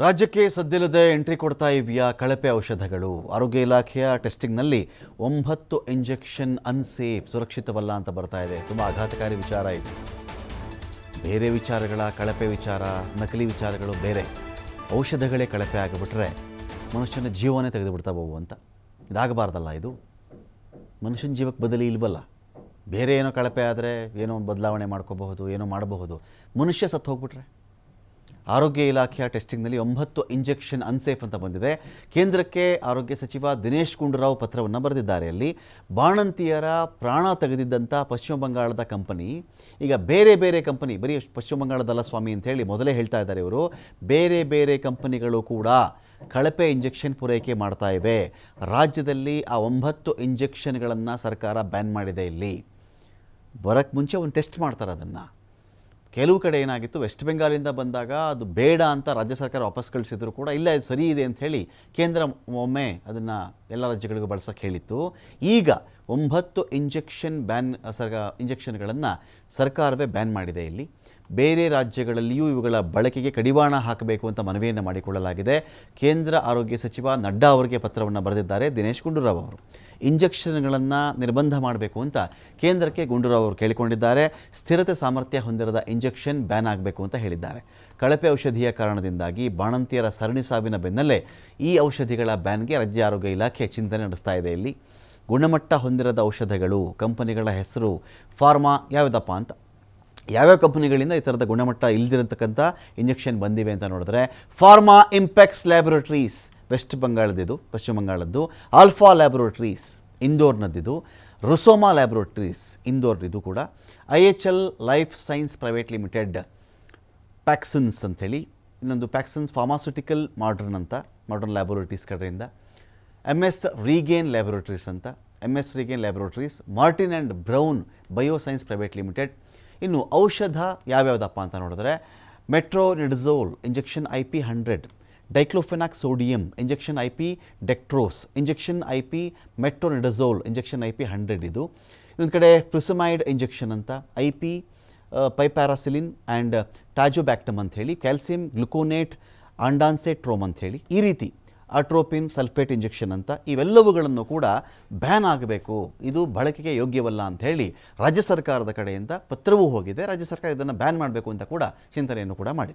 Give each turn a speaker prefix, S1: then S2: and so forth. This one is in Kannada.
S1: ರಾಜ್ಯಕ್ಕೆ ಸದ್ದಿಲ್ಲದೆ ಎಂಟ್ರಿ ಕೊಡ್ತಾ ಇವೆಯಾ ಕಳಪೆ ಔಷಧಗಳು. ಆರೋಗ್ಯ ಇಲಾಖೆಯ ಟೆಸ್ಟಿಂಗ್ನಲ್ಲಿ ಒಂಬತ್ತು ಇಂಜೆಕ್ಷನ್ ಅನ್ಸೇಫ್ ಸುರಕ್ಷಿತವಲ್ಲ ಅಂತ ಬರ್ತಾ ಇದೆ. ತುಂಬ ಆಘಾತಕಾರಿ ವಿಚಾರ ಇದು. ಬೇರೆ ವಿಚಾರಗಳ ಕಳಪೆ ವಿಚಾರ, ನಕಲಿ ವಿಚಾರಗಳು ಬೇರೆ. ಔಷಧಗಳೇ ಕಳಪೆ ಆಗಿಬಿಟ್ರೆ ಮನುಷ್ಯನ ಜೀವನೇ ತೆಗೆದುಬಿಡ್ತಾ ಹೋಗು ಅಂತ. ಇದಾಗಬಾರ್ದಲ್ಲ ಇದು. ಮನುಷ್ಯನ ಜೀವಕ್ಕೆ ಬದಲಿ ಇಲ್ವಲ್ಲ. ಬೇರೆ ಏನೋ ಕಳಪೆ ಆದರೆ ಏನೋ ಬದಲಾವಣೆ ಮಾಡ್ಕೋಬಹುದು, ಏನೋ ಮಾಡಬಹುದು. ಮನುಷ್ಯ ಸತ್ತು ಹೋಗ್ಬಿಟ್ರೆ ಆರೋಗ್ಯ ಇಲಾಖೆಯ ಟೆಸ್ಟಿಂಗ್ನಲ್ಲಿ ಒಂಬತ್ತು ಇಂಜೆಕ್ಷನ್ ಅನ್ಸೇಫ್ ಅಂತ ಬಂದಿದೆ. ಕೇಂದ್ರಕ್ಕೆ ಆರೋಗ್ಯ ಸಚಿವ ದಿನೇಶ್ ಗುಂಡೂರಾವ್ ಪತ್ರವನ್ನು ಬರೆದಿದ್ದಾರೆ. ಅಲ್ಲಿ ಬಾಣಂತಿಯರ ಪ್ರಾಣ ತೆಗೆದಿದ್ದಂಥ ಪಶ್ಚಿಮ ಬಂಗಾಳದ ಕಂಪನಿ, ಈಗ ಬೇರೆ ಬೇರೆ ಕಂಪನಿ, ಬರೀ ಪಶ್ಚಿಮ ಬಂಗಾಳದಲ್ಲ ಸ್ವಾಮಿ ಅಂತ ಹೇಳಿ ಮೊದಲೇ ಹೇಳ್ತಾ ಇದ್ದಾರೆ ಇವರು, ಬೇರೆ ಬೇರೆ ಕಂಪನಿಗಳು ಕೂಡ ಕಳಪೆ ಇಂಜೆಕ್ಷನ್ ಪೂರೈಕೆ ಮಾಡ್ತಾ ಇವೆ. ರಾಜ್ಯದಲ್ಲಿ ಆ ಒಂಬತ್ತು ಇಂಜೆಕ್ಷನ್ಗಳನ್ನು ಸರ್ಕಾರ ಬ್ಯಾನ್ ಮಾಡಿದೆ ಇಲ್ಲಿ. ಬರೋಕ್ಕೆ ಮುಂಚೆ ಒಂದು ಟೆಸ್ಟ್ ಮಾಡ್ತಾರೆ ಅದನ್ನು. ಕೆಲವು ಕಡೆ ಏನಾಗಿತ್ತು? ವೆಸ್ಟ್ ಬೆಂಗಾಲಿಂದ ಬಂದಾಗ ಅದು ಬೇಡ ಅಂತ ರಾಜ್ಯ ಸರ್ಕಾರ ವಾಪಸ್ ಕಳಿಸಿದ್ರು ಕೂಡ ಇಲ್ಲ, ಇದು ಸರಿ ಇದೆ ಅಂತ ಹೇಳಿ ಕೇಂದ್ರ ಒಮ್ಮೆ ಅದನ್ನು ಎಲ್ಲ ರಾಜ್ಯಗಳಿಗೂ ಬಳಸೋಕ್ಕೆ ಹೇಳಿತ್ತು. ಈಗ ಒಂಬತ್ತು ಇಂಜೆಕ್ಷನ್ ಬ್ಯಾನ್ ಸರ್ಗ ಇಂಜೆಕ್ಷನ್ಗಳನ್ನು ಸರ್ಕಾರವೇ ಬ್ಯಾನ್ ಮಾಡಿದೆ ಇಲ್ಲಿ. ಬೇರೆ ರಾಜ್ಯಗಳಲ್ಲಿಯೂ ಇವುಗಳ ಬಳಕೆಗೆ ಕಡಿವಾಣ ಹಾಕಬೇಕು ಅಂತ ಮನವಿಯನ್ನು ಮಾಡಿಕೊಳ್ಳಲಾಗಿದೆ. ಕೇಂದ್ರ ಆರೋಗ್ಯ ಸಚಿವ ನಡ್ಡಾ ಅವರಿಗೆ ಪತ್ರವನ್ನು ಬರೆದಿದ್ದಾರೆ ದಿನೇಶ್ ಗುಂಡೂರಾವ್ ಅವರು. ಇಂಜೆಕ್ಷನ್ಗಳನ್ನು ನಿರ್ಬಂಧ ಮಾಡಬೇಕು ಅಂತ ಕೇಂದ್ರಕ್ಕೆ ಗುಂಡೂರಾವ್ ಅವರು ಕೇಳಿಕೊಂಡಿದ್ದಾರೆ. ಸ್ಥಿರತೆ ಸಾಮರ್ಥ್ಯ ಹೊಂದಿರದ ಇಂಜೆಕ್ಷನ್ ಬ್ಯಾನ್ ಆಗಬೇಕು ಅಂತ ಹೇಳಿದ್ದಾರೆ. ಕಳಪೆ ಔಷಧಿಯ ಕಾರಣದಿಂದಾಗಿ ಬಾಣಂತಿಯರ ಸರಣಿ ಸಾವಿನ ಬೆನ್ನಲ್ಲೇ ಈ ಔಷಧಿಗಳ ಬ್ಯಾನ್ಗೆ ರಾಜ್ಯ ಆರೋಗ್ಯ ಇಲಾಖೆ ಚಿಂತನೆ ನಡೆಸ್ತಾ ಇದೆ ಇಲ್ಲಿ. ಗುಣಮಟ್ಟ ಹೊಂದಿರದ ಔಷಧಗಳು, ಕಂಪನಿಗಳ ಹೆಸರು, ಫಾರ್ಮಾ ಯಾವುದಪ್ಪ ಅಂತ ಯಾವ್ಯಾವ ಕಂಪನಿಗಳಿಂದ ಈ ಥರದ ಗುಣಮಟ್ಟ ಇಲ್ದಿರತಕ್ಕಂಥ ಇಂಜೆಕ್ಷನ್ ಬಂದಿವೆ ಅಂತ ನೋಡಿದ್ರೆ ಫಾರ್ಮಾ ಇಂಪೆಕ್ಸ್ ಲ್ಯಾಬೊರೇಟ್ರೀಸ್, ವೆಸ್ಟ್ ಬಂಗಾಳದಿದು ಪಶ್ಚಿಮ ಬಂಗಾಳದ್ದು, ಆಲ್ಫಾ ಲ್ಯಾಬೊರೇಟ್ರೀಸ್, ಇಂದೋರ್ನದ್ದಿದು, ರುಸೋಮಾ ಲ್ಯಾಬೊರೇಟ್ರೀಸ್ ಇಂದೋರ್ನಿದು ಕೂಡ, I H L life science private limited, Paxsons ಅಂಥೇಳಿ, ಇನ್ನೊಂದು ಪ್ಯಾಕ್ಸನ್ಸ್ ಫಾರ್ಮಾಸ್ಯೂಟಿಕಲ್ ಮಾಡ್ರನ್ ಅಂತ, ಮಾಡ್ರನ್ ಲ್ಯಾಬೊರೇಟ್ರೀಸ್ ಕಡೆಯಿಂದ ಎಂ ಎಸ್ ರೀಗೇನ್ ಲ್ಯಾಬೊರೇಟ್ರೀಸ್ ಅಂತ M S Regain laboratories, Martin and Brown bioscience private limited ಇನ್ನು ಔಷಧ ಯಾವ್ಯಾವುದಪ್ಪ ಅಂತ ನೋಡಿದ್ರೆ metronidazole injection I P hundred, diclofenac sodium injection I P dextrose, injection I P metronidazole injection I P hundred ಇದು. ಇನ್ನೊಂದು ಕಡೆ ಪ್ರಿಸಮೈಡ್ ಇಂಜೆಕ್ಷನ್ ಅಂತ, I P piperacillin and tazobactam ಅಂತ ಹೇಳಿ, ಕ್ಯಾಲ್ಸಿಯಂ ಗ್ಲುಕೋನೇಟ್ ಆಂಡಾನ್ಸೆಟ್ರೋಮ್ ಅಂಥೇಳಿ ಈ ರೀತಿ ಅಟ್ರೋಪಿನ್ ಸಲ್ಫೇಟ್ ಇಂಜೆಕ್ಷನ್ ಅಂತ ಇವೆಲ್ಲವುಗಳನ್ನು ಕೂಡ ಬ್ಯಾನ್ ಆಗಬೇಕು. ಇದು ಬಳಕೆಗೆ ಯೋಗ್ಯವಲ್ಲ ಅಂತ ಹೇಳಿ ರಾಜ್ಯ ಸರ್ಕಾರದ ಕಡೆಯಿಂದ ಪತ್ರವೂ ಹೋಗಿದೆ. ರಾಜ್ಯ ಸರ್ಕಾರ ಇದನ್ನು ಬ್ಯಾನ್ ಮಾಡಬೇಕು ಅಂತ ಕೂಡ ಚಿಂತನೆಯನ್ನು ಕೂಡ ಮಾಡಿದೆ.